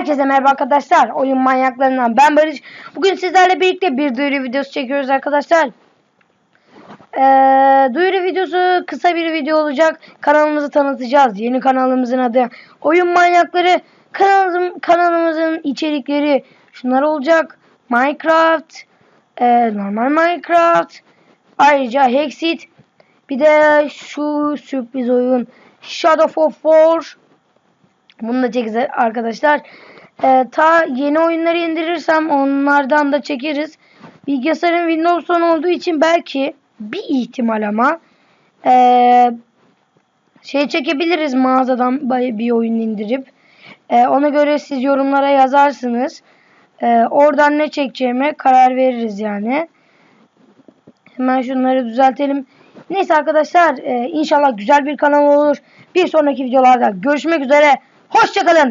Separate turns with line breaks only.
Herkese merhaba arkadaşlar. Oyun manyaklarından ben Barış. Bugün sizlerle birlikte bir duyuru videosu çekiyoruz arkadaşlar. Ee, duyuru videosu kısa bir video olacak. Kanalımızı tanıtacağız. Yeni kanalımızın adı Oyun Manyakları. Kanalımızın, kanalımızın içerikleri şunlar olacak. Minecraft, e, normal Minecraft, ayrıca Hexit, bir de şu sürpriz oyun Shadow of War. Bunu da çekeceğiz arkadaşlar. Ee, ta yeni oyunları indirirsem onlardan da çekeriz. Bilgisayarın Windows 10 olduğu için belki bir ihtimal ama ee, şey çekebiliriz mağazadan bir oyun indirip. Ee, ona göre siz yorumlara yazarsınız. Ee, oradan ne çekeceğime karar veririz yani. Hemen şunları düzeltelim. Neyse arkadaşlar e, inşallah güzel bir kanal olur. Bir sonraki videolarda görüşmek üzere. Hoşçakalın.